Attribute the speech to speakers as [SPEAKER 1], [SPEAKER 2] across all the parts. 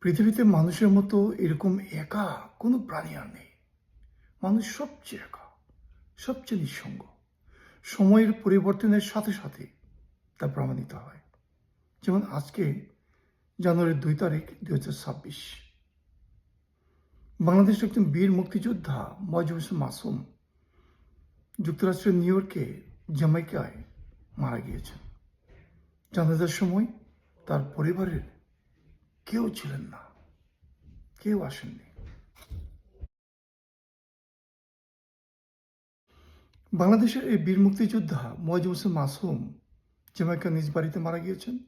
[SPEAKER 1] পৃথিবীতে মানুষের মতো এরকম একা কোনো প্রাণী আর নেই। মানুষ সবচেয়ে একা, সবচেয়ে নিঃসঙ্গ। সময়ের পরিবর্তনের সাথে সাথে তা প্রমাণিত হয়। যেমন আজকে, জানুয়ারির দুই তারিখ, দুই হাজার ছাব্বিশ। বাংলাদেশের একজন বীর মুক্তিযোদ্ধা হোসেন মাসুম যুক্তরাষ্ট্রের নিউ ইয়র্কে জামাইকায় মারা গিয়েছেন। জানাজার সময় তার পরিবারের কেউ ছিলেন না। কেউ আসেননি। বাংলাদেশের এই বীর মুক্তিযোদ্ধা মজিব হোসেন মাসুম জামাইকা নিজ বাড়িতে মারা গিয়েছেন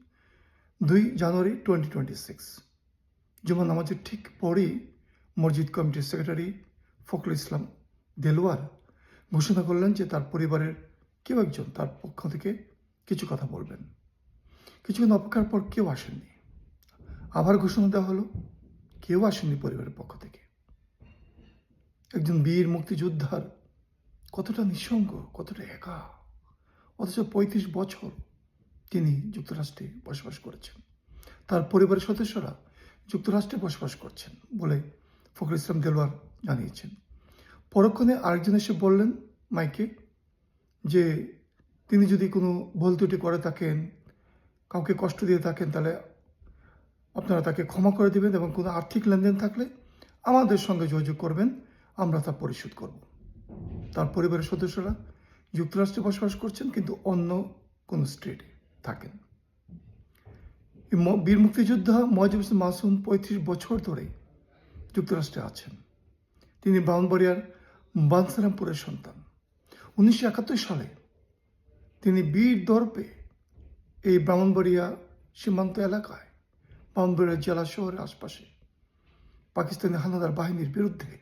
[SPEAKER 1] দুই জানুয়ারি টোয়েন্টি টোয়েন্টি সিক্স জুমা নামাজের ঠিক পরেই মসজিদ কমিটির সেক্রেটারি ফখরুল ইসলাম দেলোয়ার ঘোষণা করলেন যে তার পরিবারের কেউ একজন তার পক্ষ থেকে কিছু কথা বলবেন। কিছুক্ষণ অপেক্ষার পর কেউ আসেননি। আবার ঘোষণা দেওয়া হলো, কেউ আসেননি পরিবারের পক্ষ থেকে। একজন বীর মুক্তিযোদ্ধার কতটা নিঃসঙ্গ, কতটা একা, অথচ পঁয়ত্রিশ বছর তিনি যুক্তরাষ্ট্রে বসবাস করেছেন। তার পরিবারের সদস্যরা যুক্তরাষ্ট্রে বসবাস করছেন বলে ফখরুল ইসলাম দেলোয়ার জানিয়েছেন। পরক্ষণে আরেকজন এসে বললেন মাইকে যে তিনি যদি কোনো ভুল ত্রুটি করে থাকেন, কাউকে কষ্ট দিয়ে থাকেন, তাহলে আপনারা তাকে ক্ষমা করে দেবেন এবং কোনো আর্থিক লেনদেন থাকলে আমাদের সঙ্গে যোগাযোগ করবেন, আমরা তা পরিশোধ করব। তার পরিবারের সদস্যরা যুক্তরাষ্ট্রে বসবাস করছেন, কিন্তু অন্য কোনো স্টেটে থাকেন। বীর মুক্তিযোদ্ধা মজিব মাসুম পঁয়ত্রিশ বছর ধরে যুক্তরাষ্ট্রে আছেন। তিনি ব্রাউনবাড়িয়ার বানসারামপুরের সন্তান। উনিশশো একাত্তর সালে তিনি বীর দর্পে এই ব্রাহ্মণবাড়িয়া সীমান্ত এলাকায় ব্রাহ্মণবাড়িয়া জেলা শহরের আশপাশে পাকিস্তানি হানাদার বাহিনীর বিরুদ্ধে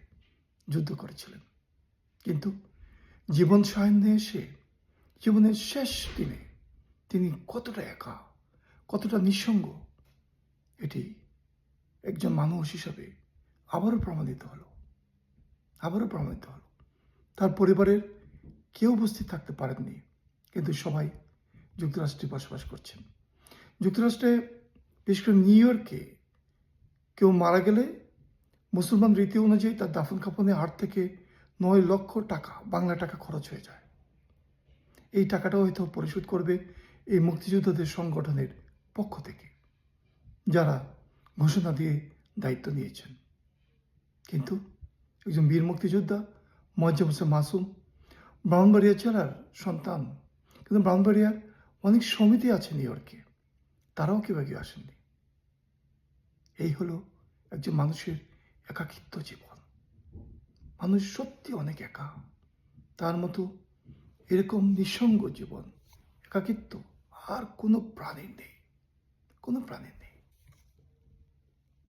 [SPEAKER 1] যুদ্ধ করেছিলেন। কিন্তু জীবন সায়নে এসে, জীবনের শেষ দিনে তিনি কতটা একা, কতটা নিঃসঙ্গ, এটি একজন মানুষ হিসাবে আবারও প্রমাণিত হলো। আবারও প্রমাণিত হলো। তার পরিবারের কেউ উপস্থিত থাকতে পারেননি, কিন্তু সবাই যুক্তরাষ্ট্রে বসবাস করছেন। যুক্তরাষ্ট্রে বিশেষ করে নিউ ইয়র্কে কেউ মারা গেলে মুসলমান রীতি অনুযায়ী তার দাফন কাফনে আট থেকে নয় লক্ষ টাকা, বাংলা টাকা খরচ হয়ে যায়। এই টাকাটা হয়তো পরিশোধ করবে এই মুক্তিযোদ্ধাদের সংগঠনের পক্ষ থেকে, যারা ঘোষণা দিয়ে দায়িত্ব নিয়েছেন। কিন্তু একজন বীর মুক্তিযোদ্ধা মজ্জা হোসেন মাসুম ব্রাহ্মণবাড়িয়া জেলার সন্তান। কিন্তু ব্রাউনবাড়িয়ার অনেক সমিতি আছে নিউ ইয়র্কে তারাও কেউ কেউ আসেননি। এই হলো একজন মানুষের একাকিত্ব জীবন। মানুষ সত্যি অনেক একা। তার মতো এরকম নিঃসঙ্গ জীবন, একাকিত্ব আর কোনো প্রাণীর নেই, কোনো প্রাণীর নেই।